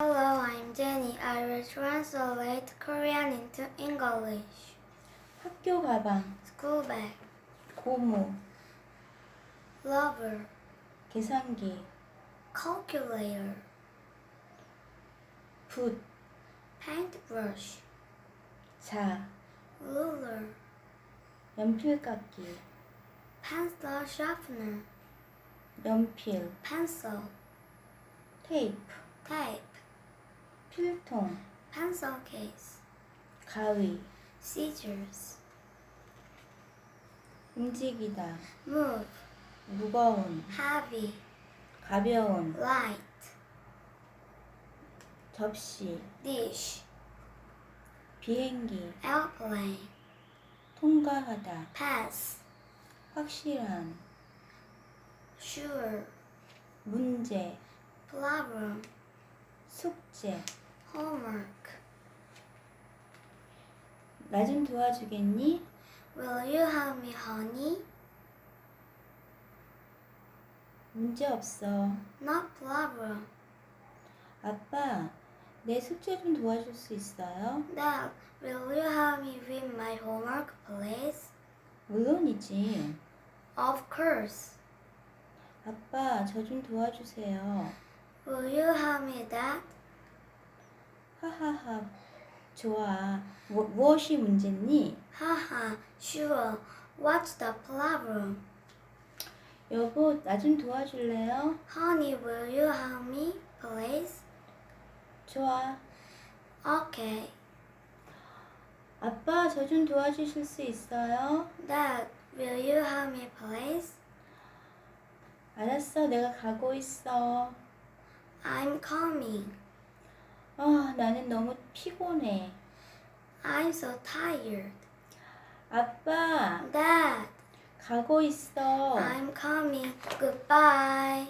Hello, I'm Jenny. I will translate Korean into English. 학교 가방, School bag, 고무, lover, 계산기, calculator, 붓, paintbrush, 자, ruler, 연필깎이, pencil sharpener, 연필, pencil, 테이프, tape, 필통, pencil case, 가위, scissors, 움직이다, move, 무거운, heavy, 가벼운, light, 접시, dish, 비행기, airplane, 통과하다, pass, 확실한, sure, 문제, problem, 숙제, homework. 나 좀 도와주겠니? Will you help me, honey? 문제 없어. No problem. 아빠, 내 숙제 좀 도와줄 수 있어요? Dad, will you help me with my homework, please? 물론이지. Of course. 아빠, 저 좀 도와주세요. Will you help me, Dad? 하하하. 좋아. 무, 무엇이 문제니? Haha, sure. What's the problem? 여보, 나 좀 도와줄래요? Honey, will you help me, please? 좋아. Okay. 아빠, 저 좀 도와주실 수 있어요? Dad, will you help me, please? 알았어, 내가 가고 있어. I'm coming. 아, 나는 너무 피곤해. I'm so tired. 아빠, Dad, 가고 있어. I'm coming. Goodbye.